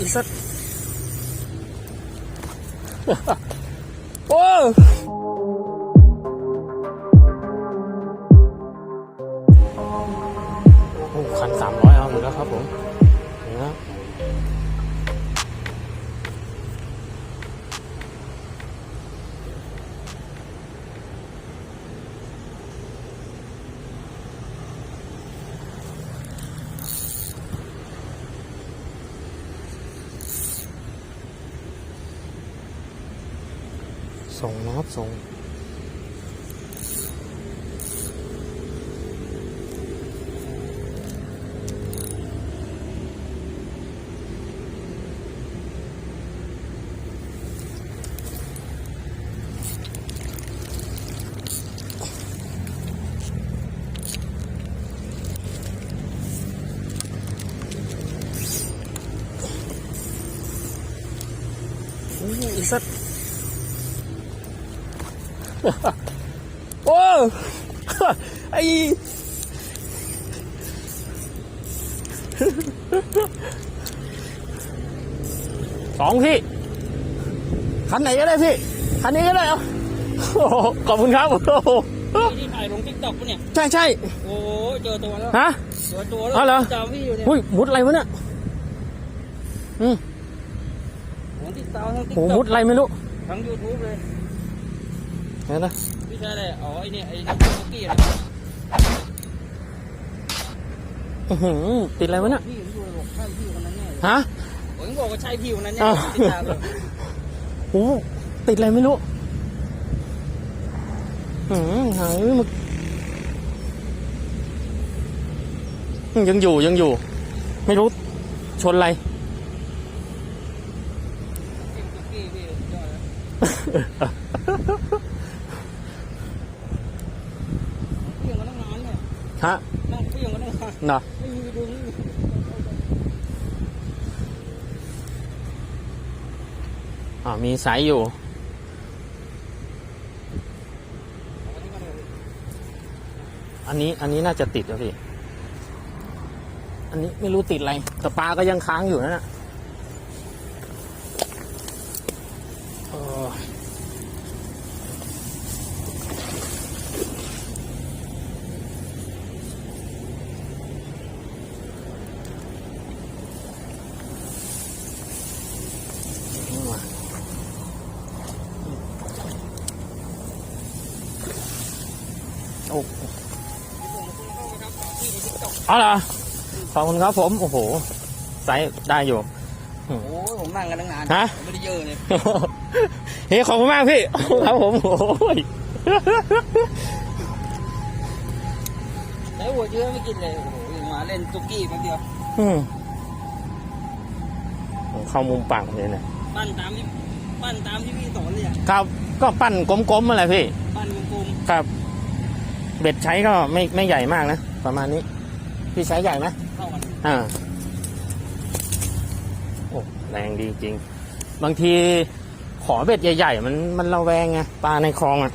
อีสัตว์โอ้โอ้คันสามร้อยเอาอยู่แล้วครับผม ส่งนะครับส่งโอ้ยอีสัตว์ โอ้ไอสองพี่คันไหนก็ได้พี่คันนี้ก็ได้เอาโอ้โหขอบคุณครับโอ้โหที่ถ่ายลงทิกตอกปะเนี่ย ใช่ใช่โอ้เจอตัวแล้วฮะเจอตัวแล้วอ๋อเหรอจำพี่อยู่เนี่ยหุ้ยมุดอะไรวะเนี่ยอืมผมติดตามทั้งทิกโหตอมุกดอะไรไม่รู้ทั้งยูทูบเลย เห็นนะพี่ชายอะไรอ๋อไอเนี่ยไอ้คุกกี้อะไรอื้อหือติดอะไรวะเนี่ยพี่ผมดูเลยบอกใช่พี่คนนั้นแน่เลยฮะผมบอกว่าใช่พี่คนนั้นแน่อ้าวติดตามเลยโอ้ติดอะไรไม่รู้อืมหายมึกยังอยู่ยังอยู่ ไม่รู้ชนอะไรคุกกี้พี่ยอดแล้วพี่ยังก็ต้องนานเนี่ย ฮะนั่งพี่ยังก็ต้องนานเนาะไม่มีดูนี่อ่ามีสายอยู่อันนี้อันนี้น่าจะติดแล้วพี่ อันนี้ไม่รู้ติดอะไรแต่ปลาก็ยังค้างอยู่นั่นน่ะ โอ้เอาเหรอขอบคุณครับผม โอ้โหไซส์ได้อยู่ โอ้ยผมนั่งกันตั้งนานฮะ ไม่ได้เยอะเลย เฮ้ยขอบคุณมากพี่ ครับผมโอ้ยแล้วหัวเชื้อไม่กินเลยโอ้โหมาเล่นคุกกี้แป๊บเดียวอืมเข้ามุมปังเลยนะปั้นตามที่ปั้นตามที่พี่สอนเลยอะครับ ก็ปั้นกลมๆมาแหละพี่ ปั้นกลมครับ เบ็ดใช้ก็ไม่ไม่ใหญ่มากนะ ประมาณนี้ พี่ใช้ใหญ่ไหมๆเข้ากันอ่าโอ้แรงดีจริง บางทีขอเบ็ดใหญ่ ๆ มันมันระแวงไงปลาในคลองอะ